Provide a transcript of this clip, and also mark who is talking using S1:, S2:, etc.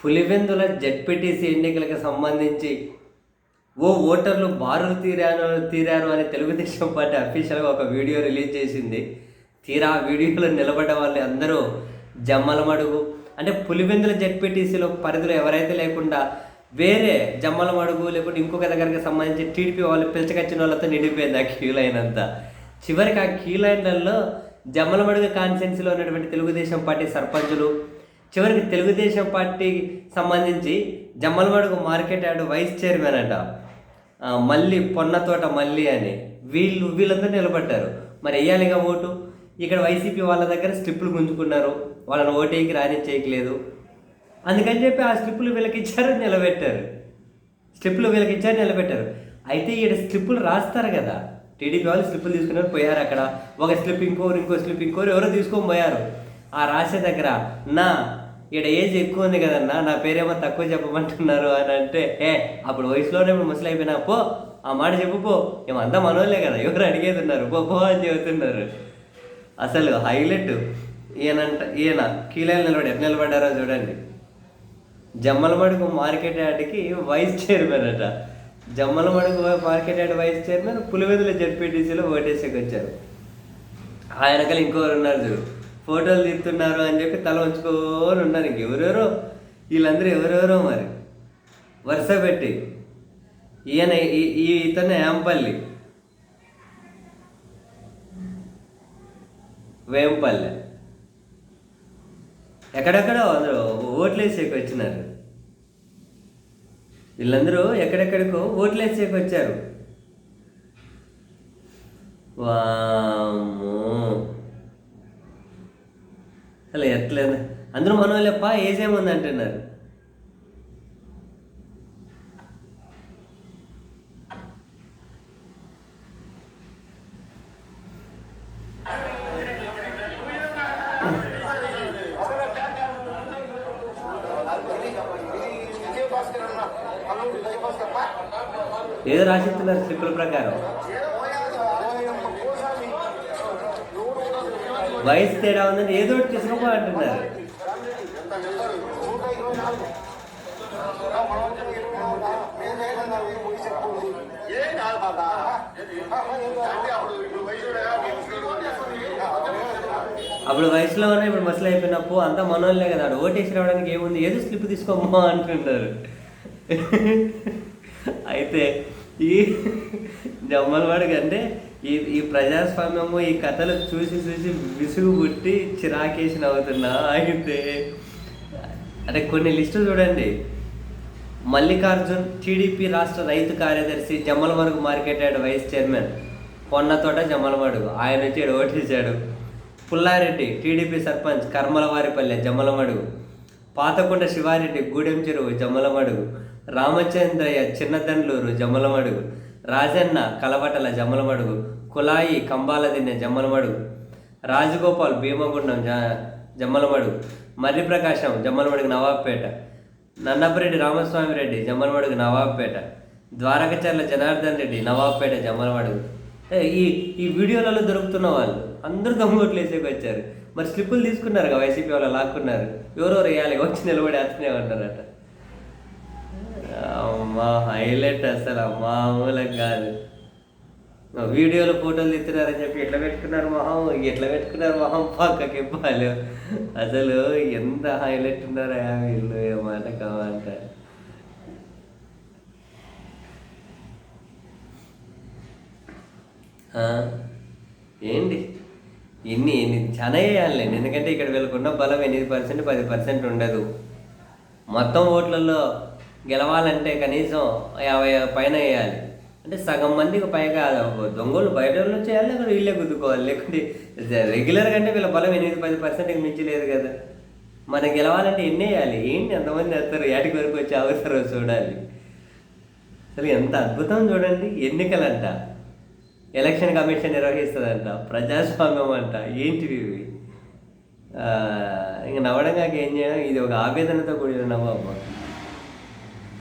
S1: Pulivendula ZPTC ఎన్నికలకు సంబంధించి ఓ ఓటర్లు బారులు తీరాను తీరారు అని తెలుగుదేశం పార్టీ అఫీషియల్గా ఒక వీడియో రిలీజ్ చేసింది. తీరా ఆ వీడియోలో నిలబడ్డ వాళ్ళు అందరూ జమ్మలమడుగు. అంటే పులివెందుల జడ్పీటీసీలో పరిధిలో ఎవరైతే లేకుండా వేరే జమ్మలమడుగు లేకుంటే ఇంకొక దగ్గరికి సంబంధించి టీడీపీ వాళ్ళు పిలిచకొచ్చిన వాళ్ళతో నిండిపోయింది ఆ క్యూ లైన్ అంతా. చివరికి ఆ క్యూ లైన్లలో జమ్మలమడుగు కాన్స్టిట్యున్సీలో ఉన్నటువంటి తెలుగుదేశం పార్టీ సర్పంచులు చివరికి తెలుగుదేశం పార్టీకి సంబంధించి Jammalamadugu market yard vice chairman అంట. మళ్ళీ పొన్నతోట మళ్ళీ అని. వీళ్ళు వీళ్ళందరూ నిలబడ్డారు. మరి వేయాలిగా ఓటు? ఇక్కడ వైసీపీ వాళ్ళ దగ్గర స్లిప్పులు గుంజుకున్నారు. వాళ్ళని ఓటేకి రానిచ్చేయట్లేదు. అందుకని చెప్పి ఆ స్లిప్పులు వీళ్ళకి నిలబెట్టారు. స్ట్రిప్పులు వీళ్ళకి నిలబెట్టారు. అయితే ఈడ స్లిప్పులు రాస్తారు కదా. టీడీపీ వాళ్ళు స్లిప్పులు తీసుకున్నారు పోయారు అక్కడ. ఒక స్లిప్ ఇంకోరు ఇంకో స్లిప్ ఇంకోరు ఎవరో తీసుకొని పోయారు. ఆ రాసే దగ్గర నా ఇక్కడ ఏజ్ ఎక్కువ ఉంది కదన్నా నా పేరేమో తక్కువ చెప్పమంటున్నారు అని అంటే ఏ అప్పుడు వయసులోనే ముసలి అయిపోయినా పో ఆ మాట చెప్పు పో. మనోలే మనోళ్ళే కదా ఎవరు అడిగేది ఉన్నారు పో పో అని చెబుతున్నారు. అసలు హైలైట్. ఈయనంట ఈయన కీలైన నిలబడి ఎట్లా నిలబడ్డారో చూడండి. జమ్మలమడుగు మార్కెట్ యార్డ్కి వైస్ చైర్మన్ అట. Jammalamadugu market yard vice chairman Pulivendula జడ్పీటీసీలో ఓటేసేకి వచ్చారు ఆయనకల్ ఇంకోరు ఉన్నారు చూడు. ఫోటోలు తీస్తున్నారు అని చెప్పి తల ఉంచుకొని ఉన్నారు. ఇంకెవరెవరో వీళ్ళందరూ ఎవరెవరో మరి? వరుస పెట్టి. ఈయన ఈ- ఇతను యాంపల్లి. వేంపల్లె. ఎక్కడెక్కడో అందరూ ఓట్లేసేకి వచ్చినారు. వీళ్ళందరూ ఎక్కడెక్కడికో ఓట్లేసేకి వచ్చారు. వామ్మో. అలా ఎట్లేదు. అందరూ మనోళ్ళప్ప ఏజ్ ఏముంది అంటున్నారు. ఏదో రాసిస్తున్నారు స్లిప్పుల ప్రకారం. వయసు తేడా ఉందని ఏదో ఒకటి తీసుకోపో అంటున్నారు. అప్పుడు వయసులో ఉన్న ఇప్పుడు మసలు అయిపోయినప్పుడు అంతా మనోళ్ళే కదా ఓటేసి రావడానికి ఏముంది? ఏదో స్లిప్ తీసుకోమ్మా అంటుంటారు అయితే ఈ జమ్మలవాడికి అంటే ఈ ఈ ప్రజాస్వామ్యము ఈ కథలు చూసి చూసి విసుగు పుట్టి చిరాకేసి నవ్వుతున్నా అయితే అంటే కొన్ని లిస్టులు చూడండి. మల్లికార్జున్ టీడీపీ రాష్ట్ర రైతు కార్యదర్శి Jammalamadugu market yard vice chairman. Ponnathota Jammalamadugu ఆయన వచ్చి ఈడ ఓటేశాడు పుల్లారెడ్డి టీడీపీ సర్పంచ్ కర్మలవారిపల్లె జమ్మలమడుగు పాతకొండ శివారెడ్డి గూడెం చెరువు జమ్మలమడుగు రామచంద్రయ్య చిన్నదండ్లూరు జమ్మలమడుగు రాజన్న కలవటల జమ్మలమడుగు కులాయి కంబాలదిన్నె జమ్మలమడుగు రాజగోపాల్ భీమగుండం జ జమ్మలమడుగు మర్రి ప్రకాశం జమ్మలమడుగు నవాబ్పేట నన్నపరెడ్డి రామస్వామి రెడ్డి జమ్మలమడుగు నవాబ్పేట ద్వారకచర్ల జనార్దన్ రెడ్డి నవాబ్పేట జమ్మలమడుగు ఈ ఈ వీడియోలలో దొరుకుతున్న వాళ్ళు అందరూ దమ్ముకోట్లు వేసేకి వచ్చారు మరి స్లిప్పులు తీసుకున్నారు కదా వైసీపీ వాళ్ళు లాక్కున్నారు. ఎవరెవరు వేయాలి? వచ్చి నిలబడి అతనే ఉన్నారట. అమ్మా హైలైట్ అసలు మామూలుగా కాదు. వీడియోలో ఫోటోలు తీస్తున్నారని చెప్పి ఎట్లా పెట్టుకున్నారు మొహం? ఎట్లా పెట్టుకున్నారు మొహం? పక్కకి ఇవ్వాలి. అసలు ఎంత హైలైట్ ఉన్నారా వీళ్ళు? ఏమాట కావాలంట. ఏంటి? ఇన్ని ఇన్ని చాలా వేయాలండి ఎందుకంటే ఇక్కడ వీళ్ళకున్న బలం ఎనిమిది పర్సెంట్ పది పర్సెంట్ ఉండదు. మొత్తం ఓట్లలో గెలవాలంటే కనీసం యాభై పైన వేయాలి. అంటే సగం మందికి పైగా దొంగలు బయట వాళ్ళు చేయాలి లేకుంటే వీళ్ళే గుద్దుకోవాలి. లేకుంటే రెగ్యులర్గా అంటే వీళ్ళ బలం ఎనిమిది పది పర్సెంట్కి మించి లేదు కదా. మనం గెలవాలంటే ఎన్ని వేయాలి? ఏంటి ఎంతమంది వేస్తారు ఏటికి వరకు వచ్చి అవసరం చూడాలి. అసలు ఎంత అద్భుతం చూడండి. ఎన్నికలంట. ఎలక్షన్ కమిషన్ నిర్వహిస్తుందంట. ప్రజాస్వామ్యం అంట. ఏంటివి ఇవి? ఇంకా నవ్వడం కాక ఏం చేయడం ఇది ఒక ఆవేదనతో కూడిన నవ్వు